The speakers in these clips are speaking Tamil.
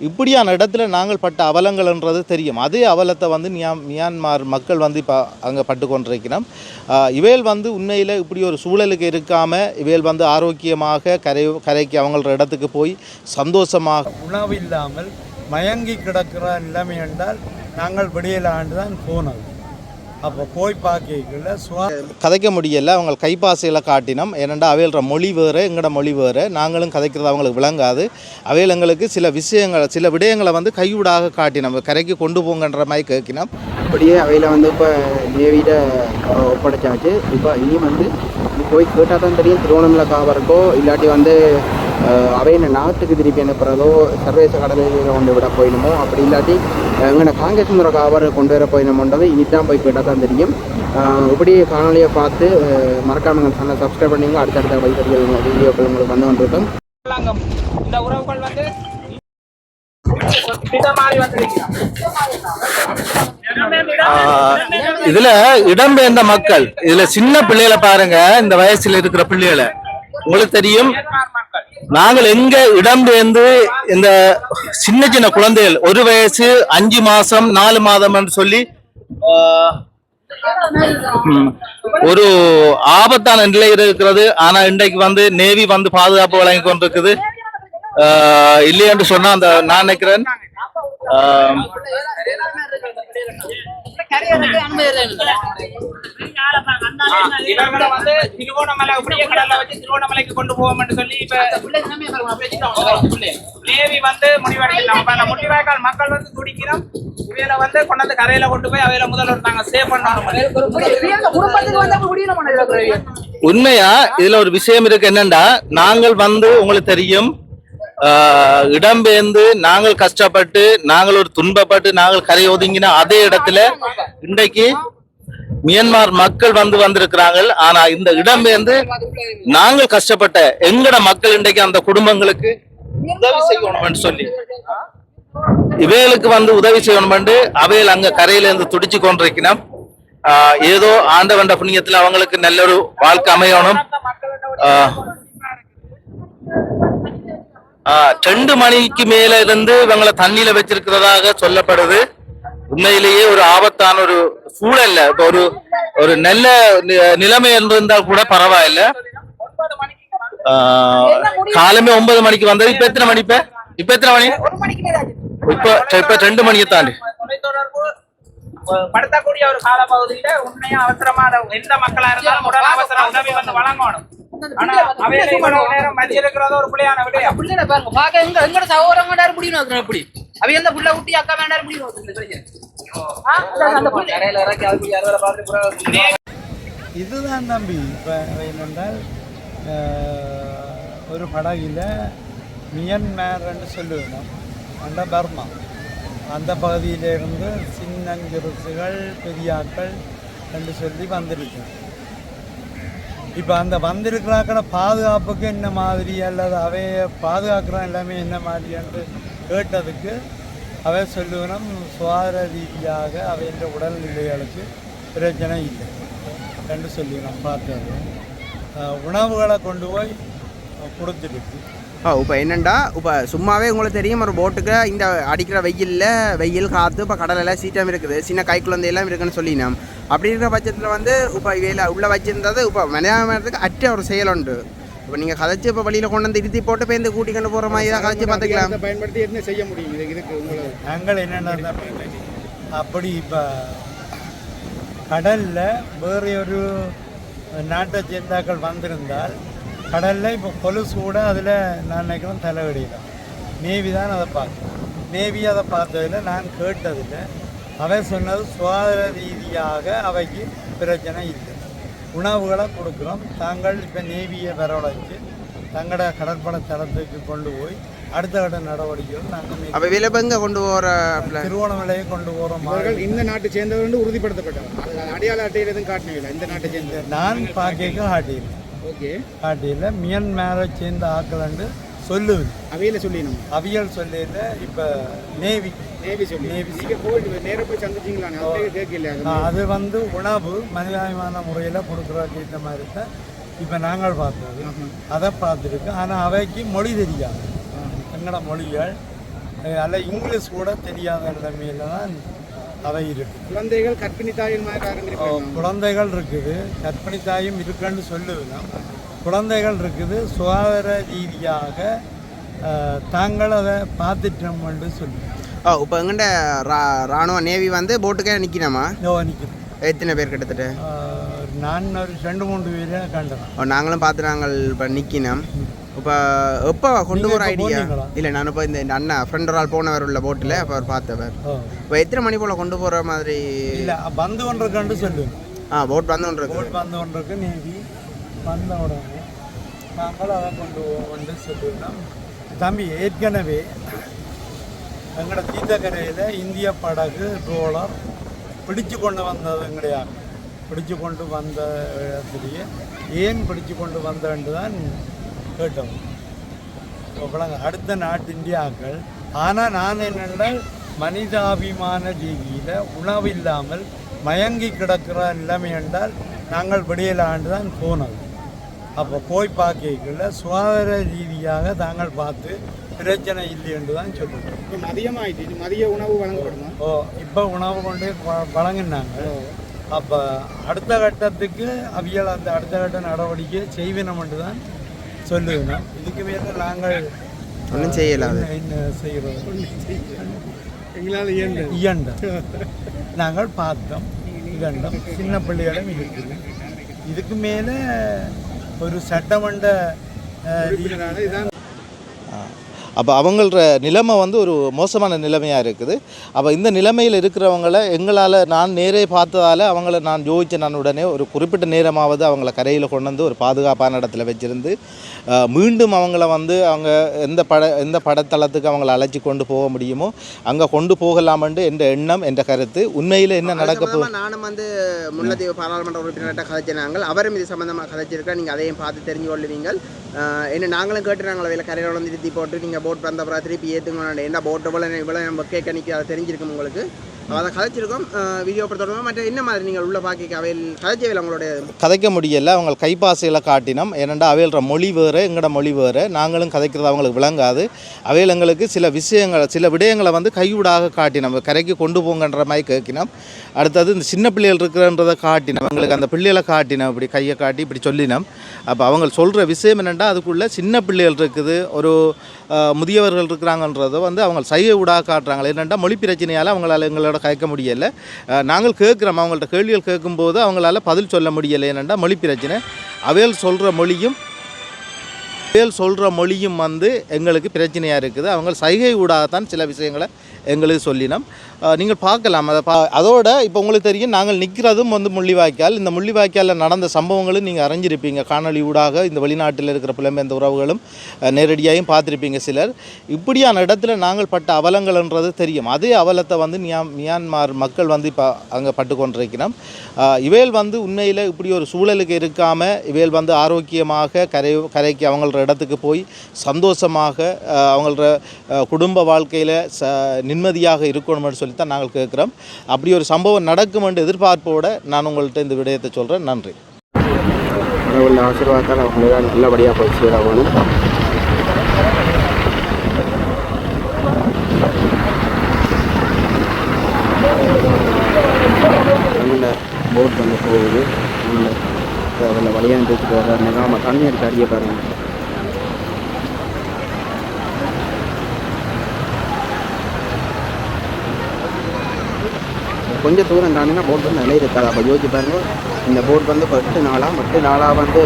இப்படியான இடத்துல நாங்கள் பட்ட அவலங்கள்ன்றது தெரியும். அதே அவலத்தை வந்து மியா- மியான்மார் மக்கள் வந்து இப்போ அங்கே பட்டு கொண்டிருக்கிறோம். இவைகள் வந்து உண்மையில் இப்படி ஒரு சூழலுக்கு இருக்காமல் இவைகள் வந்து ஆரோக்கியமாக கரை கரைக்கு அவங்களோட இடத்துக்கு போய் சந்தோஷமாக உணவு இல்லாமல் மயங்கி கிடக்கிற நிலைமை என்றால் நாங்கள் விடியலாண்டு தான் போனோம். அப்போ போய் பார்க்கல சுவா கதைக்க முடியல. அவங்க கைப்பாசையில் காட்டினோம். ஏனெண்டா அவைகள மொழி வேறு எங்களோட மொழி வேறு. நாங்களும் கதைக்கிறது அவங்களுக்கு விளங்காது. அவைகள் எங்களுக்கு சில விஷயங்களை சில விடயங்களை வந்து கையூடாக காட்டினோம். கரைக்கு கொண்டு போங்கன்ற மாதிரி கேட்கினோம். அப்படியே அவையில் வந்து இப்போ நேவியில் ஒப்படைச்சாச்சு. இப்போ இனி வந்து போய் கேட்டால் தான் தெரியும் திருவண்ணாமலை காவருக்கோ இல்லாட்டி வந்து அவையின நாட்டுக்கு திருப்பி அனுப்புறதோ சர்வதேச கடலில் கொண்டு விட போயிடுமோ அப்படி இல்லாட்டி எங்களை காங்கேசுந்தர காவரை கொண்டு வர போயிடணுமோன்றது இனி தான் போய் கேட்டால் தான் தெரியும். இப்படி காணொலியை பார்த்து மறக்காம எங்கள் சேனலை சப்ஸ்கிரைப் பண்ணிங்க. அடுத்தடுத்த வழிபடிகள் வீடியோக்கள் உங்களுக்கு வந்து கொண்டிருக்கும். இந்த உறவுகள் வந்து இதுல இடம்பெயர்ந்த மக்கள். இதுல சின்ன பிள்ளைகளை பாருங்க. இந்த வயசுல இருக்கிற பிள்ளைகளை. உங்களுக்கு தெரியும் நாங்கள் எங்க இடம்பெயர்ந்து இந்த சின்ன சின்ன குழந்தைகள் ஒரு வயசு அஞ்சு மாசம் நாலு மாதம் என்று சொல்லி ஒரு ஆபத்தான நிலையில் இருக்கிறது. ஆனா இன்றைக்கு வந்து நேவி வந்து பாதுகாப்பு வழங்கி கொண்டிருக்குது. ஆஹ், இல்லை என்று சொன்னா அந்த நான் நினைக்கிறேன். வந்து. திருவோணமலை அப்படியே கடல்ல வச்சு திருவோணமலைக்கு கொண்டு போவோம்னு சொல்லி இப்ப நேவி வந்து முடிவெடுக்கலாம். முள்ளிவாய்க்கால் மக்கள் வந்து துடிக்கிறோம் இவையில வந்து கொண்டாந்து கரையில கொண்டு போய் அவையில முதல்வர் நாங்க சேவ் பண்ணணும். உண்மையா? இதுல ஒரு விஷயம் இருக்கு என்னண்டா? நாங்கள் வந்து உங்களுக்கு தெரியும். இடம்பெயர்ந்து நாங்கள் கஷ்டப்பட்டு நாங்கள் ஒரு துன்பப்பட்டு நாங்கள் கரை ஒதுங்கின அதே இடத்துல இன்றைக்கு மியான்மர் மக்கள் வந்து வந்திருக்கிறாங்க ஆனா இந்த இடம்பெயர்ந்து நாங்கள் கஷ்டப்பட்ட எங்கட மக்கள் இன்றைக்கு அந்த குடும்பங்களுக்கு உதவி செய்யணும்னு சொல்லி. இவைகளுக்கு வந்து உதவி செய்யணும்னு அவைகள் அங்க கரையில இருந்து துடிச்சு கொண்டிருக்கணும் ஆஹ் ஏதோ ஆண்டவண்ட புண்ணியத்துல அவங்களுக்கு நல்ல ஒரு வாழ்க்கை அமையணும். ஆஹ் ரெண்டு மணிக்கு மேல இருந்து இவங்களை தண்ணியில வச்சிருக்கிறதாக சொல்லப்படுது. உண்மையிலேயே ஒரு ஆபத்தான ஒரு சூழல்ல. இப்ப ஒரு ஒரு நல்ல நிலைமை இருந்திருந்தா கூட பரவாயில்ல. காலமே ஒன்பது மணிக்கு வந்தது. இப்ப எத்தனை மணி இப்ப? இப்ப எத்தனை மணி? இப்ப இப்ப ரெண்டு மணியை தாண்டி. படுத்தக்கூடிய ஒரு காலப்பகுதியில உண்மையா அவசரமான எந்த மக்களா இருந்தாலும் உடல் அவசர உதவி வந்து வழங்கணும். இதுதான் தம்பி. இப்போ என்னென்றால் ஒரு படகில் மியன்மார்ன்னு சொல்லுவேன் அந்த பர்மா. அந்த பகுதியிலிருந்து சின்னஞ்சிறுசுகள் பெரியாக்கள் என்று சொல்லி வந்திருக்கேன் இப்போ அந்த வந்திருக்கிறாக்கட பாதுகாப்புக்கு என்ன மாதிரி அல்லது அவைய பாதுகாக்கிறான் எல்லாமே என்ன மாதிரி என்று கேட்டதுக்கு அவை சொல்லுவனும் சுகாதார ரீதியாக அவையின் உடல்நிலைகளுக்கு பிரச்சனை இல்லை என்று சொல்லி நான் பார்த்தது உணவுகளை கொண்டு போய் கொடுத்துருக்கு. ஓ இப்போ என்னண்டா? இப்போ சும்மாவே உங்களுக்கு தெரியும் ஒரு போட்டுக்கு இந்த அடிக்கிற வெயிலில் வெயில் காற்று இப்போ கடலெல்லாம் சீட்டம் இருக்குது. சின்ன கை குழந்தை எல்லாம் இருக்குன்னு சொல்லினோம். அப்படி இருக்கிற பட்சத்தில் வந்து இப்போ இவையில் உள்ளே வச்சிருந்தது இப்போ மலையாளத்துக்கு அற்ற ஒரு செயல் உண்டு. இப்போ நீங்கள் கதைச்சு இப்போ வழியில் கொண்டு வந்து இருத்தி போட்டு போய் இந்த கூட்டி கொண்டு போகிற மாதிரி தான் கதைச்சு பார்த்துக்கலாம். பயன்படுத்தி என்ன செய்ய முடியும்? இது இதுக்கு உங்களை நாங்கள் என்னென்ன அப்படி இப்போ கடலில் வேறு ஒரு நாட்டை சேர்ந்தாக்கள் வந்திருந்தால் கடலில் இப்போ கொலுசு கூட அதில் நான் நினைக்கிறேன் தலைவடியில நேவி தான் அதை பார்த்தேன் நேவி அதை பார்த்ததில் நான் கேட்டதில் அவை சொன்னது சுகாதார ரீதியாக அவைக்கு பிரச்சனை இல்லை. உணவுகளை கொடுக்குறோம். தாங்கள் இப்போ நேவியை வரவழைச்சு தங்களோட கடற்படை தளத்துக்கு கொண்டு போய் அடுத்த கட்ட நடவடிக்கைகள் நாங்கள் அப்போ வெளியே எங்கே கொண்டு போகிற திருவோணமலையை கொண்டு போகிற அவர்கள் இந்த நாட்டை சேர்ந்தவர் என்று உறுதிப்படுத்தப்பட்டவர். அது அடையாள அட்டையில் எதுவும் காட்டினீங்களா இந்த நாட்டை சேர்ந்த நான் பார்க்க காட்டியில் ஓகே. காட்டியில் மியன்மாரை சேர்ந்த ஆக்கலண்டு சொல்லுது. அவையில சொல்லிடணும். அவியல் சொல்லியில் இப்போ நேவி. நேவி சொல்லி. நேவி நீங்க போய் போய் சந்திச்சிங்களா? கேட்கல அது வந்து உணவு மனிதாபிமான முறையில் கொடுக்குறதுக்கு இந்த மாதிரி தான் இப்போ நாங்கள் பார்த்தது. அதை பார்த்துருக்கு. ஆனால் அவைக்கு மொழி தெரியாது. எங்களோட மொழிகள் அல்ல இங்கிலீஷ் கூட தெரியாத நிலைமையில தான் அவை இருக்கு குழந்தைகள் கற்பிணி தாயின் மாதிரி குழந்தைகள் இருக்குது கற்பிணி தாயும் இருக்குன்னு சொல்லுவேன் குழந்தைகள் இருக்குது சுகாதார ரீதியாக தாங்கள் அதை பார்த்துட்டோம்னு சொல்லி ஓ இப்போ எங்கிட்ட ரா ராணுவ நேவி வந்து போட்டுக்கே நிற்கணுமா யோனிக்குது எத்தனை பேர் கிட்டத்தட்ட? நான் ஒரு ரெண்டு மூன்று பேரை கண்டேன் ஓ, நாங்களும் பார்த்து நாங்கள் இப்போ நிற்கணும் இப்போ எப்போ கொண்டு போகிற ஐடியா? இல்லை நான் இப்போ இந்த அண்ணா ஃப்ரெண்ட் ஒரு ஆள் போனவர் உள்ள போட்டில் அப்போ அவர் பார்த்தவர். இப்போ எத்தனை மணி போல் கொண்டு போகிற மாதிரி? இல்லை வந்து கொண்டிருக்கேன்னு சொல்லுவேன் ஆ போட் வந்து ஒன்று இருக்கு. போட் வந்து கொண்டிருக்கு நேவி வந்த உடனே நாங்கள் அதை கொண்டு போவோம்னு சொல்லியிருந்தோம் தம்பி ஏற்கனவே எங்களோட தீர்த்தக்கரையில் இந்திய படகு ரோலர் பிடிச்சு கொண்டு வந்தது கிடையாது பிடிச்சு கொண்டு வந்த இடத்துலையே ஏன் பிடிச்சு கொண்டு வந்தேன்னு தான் கேட்டோம். அவ்வளோங்க அடுத்த நாட்டு இந்தியாக்கள் ஆனால் நான் என்னென்றால் மனிதாபிமான ரீதியில் உணவு இல்லாமல் மயங்கி கிடக்கிற நிலைமை என்றால் நாங்கள் வெளியிலாண்டு தான் போனது அப்போ போய் பார்க்கல சுகாதார ரீதியாக தாங்கள் பார்த்து பிரச்சனை இல்லை என்று தான் சொல்லுவோம். இப்போ மதியம் ஆயிடுச்சு மதிய உணவு வழங்கப்படுமா? ஓ இப்போ உணவு கொண்டு வழங்கினாங்க. அப்போ அடுத்த கட்டத்துக்கு அவியல் அந்த அடுத்த கட்ட நடவடிக்கை செய்வினம் என்று தான் சொல்லுவேன் இதுக்கு மேலே நாங்கள் ஒன்றும் செய்யல அது. என்ன- செய்கிறது எங்களால் இயன்ற. இயண்ட நாங்கள் பார்த்தோம் இகண்டம் சின்ன பிள்ளைகளும் இருக்குது இதுக்கு மேலே ஒரு சட்டமன்ற அஹ், இதுதான் அப்போ அவங்கள நிலைமை வந்து ஒரு மோசமான நிலைமையாக இருக்குது. அப்போ இந்த நிலைமையில் இருக்கிறவங்கள எங்களால் நான் நேரே பார்த்ததால் அவங்கள நான் யோசித்த நான் உடனே ஒரு குறிப்பிட்ட நேரமாவது அவங்கள கரையில் கொண்டு வந்து ஒரு பாதுகாப்பான இடத்துல வச்சிருந்து மீண்டும் அவங்கள வந்து அவங்க எந்த பட எந்த படத்தளத்துக்கு அவங்கள அழைச்சி கொண்டு போக முடியுமோ அங்கே கொண்டு போகலாமென்று என்ற எண்ணம் என்ற கருத்து உண்மையில் என்ன நடக்க சம்பந்தமா நானும் வந்து முல்லைத்தீவு பாராளுமன்ற உறுப்பினர்கிட்ட கதைச்ச நாங்கள். அவரும் இது சம்பந்தமாக கதைச்சிருக்கா நீங்கள் அதையும் பார்த்து தெரிஞ்சு கொள்ளுவீங்க ஆஹ் என்ன நாங்களும் கேட்டு நாங்கள் அதில் கரையில் வந்து நிறுத்தி போட்டு நீங்கள் போட் வந்த அப்புறம் திருப்பி ஏற்றுங்க என்ன போட்டு இவ்வளோ இவ்வளோ நம்ம கேட்க நிற்க தெரிஞ்சிருக்கும் உங்களுக்கு? அதை கதைச்சிருக்கோம். வீடியோ படத்தோட மற்ற என்ன மாதிரி நீங்கள் உள்ள பாக்கி அவையில் கதைச்சவையில் அவங்களுடைய கதைக்க முடியல. அவங்க கைப்பாசையில் காட்டினோம். ஏனெண்டா அவையில்ற மொழி வேறு எங்களோட மொழி வேறு. நாங்களும் கதைக்கிறது அவங்களுக்கு விளங்காது. அவையில் எங்களுக்கு சில விஷயங்களை சில விடயங்களை வந்து கையூடாக காட்டினோம். கரைக்கு கொண்டு போங்கன்ற மாதிரி கேட்கினோம். அடுத்தது இந்த சின்ன பிள்ளைகள் இருக்கிறன்றதை காட்டினோம். அவங்களுக்கு அந்த பிள்ளைகளை காட்டினோம். இப்படி கையை காட்டி இப்படி சொல்லினோம். அப்போ அவங்க சொல்கிற விஷயம் என்னென்னா அதுக்குள்ளே சின்ன பிள்ளைகள் இருக்குது. ஒரு முதியவர்கள் இருக்கிறாங்கன்றதை வந்து அவங்க செய்ய விடாக காட்டுறாங்க. என்னென்னா மொழி பிரச்சனையால் அவங்களால எங்களோட கேட்க முடியலை. நாங்கள் கேட்குறோம். அவங்கள்ட்ட கேள்விகள் கேட்கும்போது அவங்களால பதில் சொல்ல முடியலை. என்னென்னா மொழி பிரச்சனை. அவையல் சொல்கிற மொழியும் அவையல் சொல்கிற மொழியும் வந்து எங்களுக்கு பிரச்சனையாக இருக்குது. அவங்க சைகை ஊடாகத்தான் சில விஷயங்களை எங்களுக்கு சொல்லினோம். நீங்கள் பார்க்கலாம். அதை பா அதோட இப்போ உங்களுக்கு தெரியும் நாங்கள் நிற்கிறதும் வந்து முள்ளிவாய்க்கால். இந்த முள்ளிவாய்க்காலில் நடந்த சம்பவங்களும் நீங்கள் அறிஞ்சிருப்பீங்க. காணொளி ஊடாக இந்த வெளிநாட்டில் இருக்கிற புலம்பெயர்ந்த உறவுகளும் நேரடியாகவும் பார்த்துருப்பீங்க சிலர். இப்படியான இடத்துல நாங்கள் பட்ட அவலங்கள்ன்றது தெரியும். அதே அவலத்தை வந்து மியா- மியான்மார் மக்கள் வந்து இப்போ அங்கே பட்டு கொண்டிருக்கிறோம். இவையில் வந்து உண்மையில் இப்படி ஒரு சூழலுக்கு இருக்காமல் இவையில் வந்து ஆரோக்கியமாக கரை கரைக்கு அவங்களோட இடத்துக்கு போய் சந்தோஷமாக அவங்களோட குடும்ப வாழ்க்கையில் ச நிம்மதியாக இருக்கணும்னு சொல்லி தான் நாங்கள் கேட்குறோம். அப்படி ஒரு சம்பவம் நடக்கும் என்று எதிர்பார்ப்போடு நான் உங்கள்கிட்ட இந்த விடயத்தை சொல்கிறேன் நன்றி. கடவுள் ஆசீர்வாதத்தால் அவங்கள நல்லபடியாக போய் சேரணும் போட் வந்து போகுது. இல்லை அதில் வழியாக எடுத்துட்டு வர்றாரு. நம்ம தண்ணி எடுத்து அடிய பாருங்கள் கொஞ்சம் தூரம் தாண்டினா போட் வந்து நிலை இருக்காது. அப்போ யோசிச்சு பாருங்கள் இந்த போட் வந்து இப்போ எட்டு நாளாக எட்டு நாளாக வந்து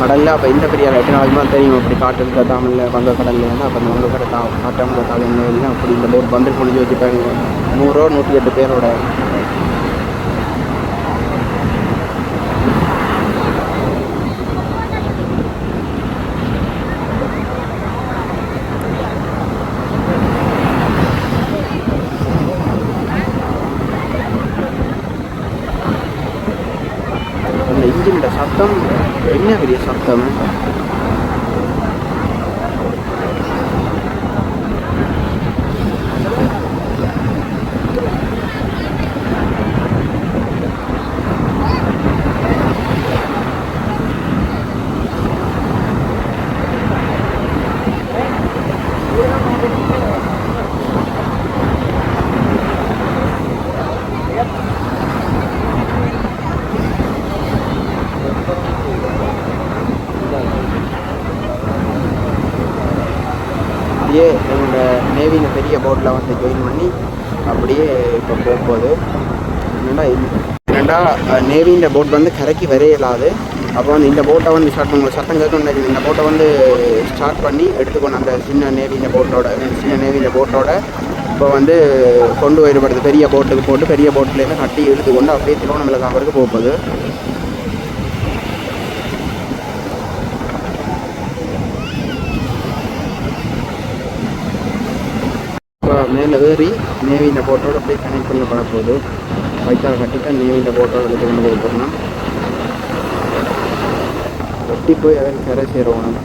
கடலில் அப்போ இந்த பெரிய எட்டு நாளைக்கு தான் தெரியும். அப்படி காட்டு இருக்க தமிழில் வங்க கடலில் வந்து அப்போ நம்ம கடை கா காட்டாமல் காலையில் அப்படி இந்த போட் வந்து கொண்டு யோசிச்சு பாருங்க. நூறுரூவா நூற்றி எட்டு பேரோட அந்த இன்ஜினோட சத்தம் என்ன பெரிய சத்தம் நேவியில் பெரிய போட்டில் வந்து ஜாயின் பண்ணி அப்படியே இப்போ போகும்போது என்னடா என்னடா நேவியின் போட் வந்து கரைக்கு வரையலாது. அப்போ வந்து இந்த போட்டை வந்து ஸ்டார்ட் பண்ண சத்தம் கேட்கணும் இந்த போட்டை வந்து ஸ்டார்ட் பண்ணி எடுத்துக்கணும் அந்த சின்ன நேவியின் போட்டோட சின்ன நேவியின் போட்டோட இப்போ வந்து கொண்டு போயிடப்படுது. பெரிய போட்டுக்கு போட்டு பெரிய போட்டிலேருந்து கட்டி எடுத்துக்கொண்டு அப்படியே திருவண்ணாமலை காவலுக்கு போகுது மேலே ஏறி நேவியில் போட்டோட அப்படியே கனெக்ட் பண்ண போகுது வைத்தால் கட்டிட்டு நேவியில் போட்டோட எடுத்து கொண்டு போக போகணும் வெட்டி போய் அதில் கரை சேரணும்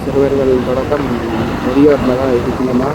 சிறுவர்கள் தொடக்கம் முதியோரில் தான் இருக்குங்கம்மா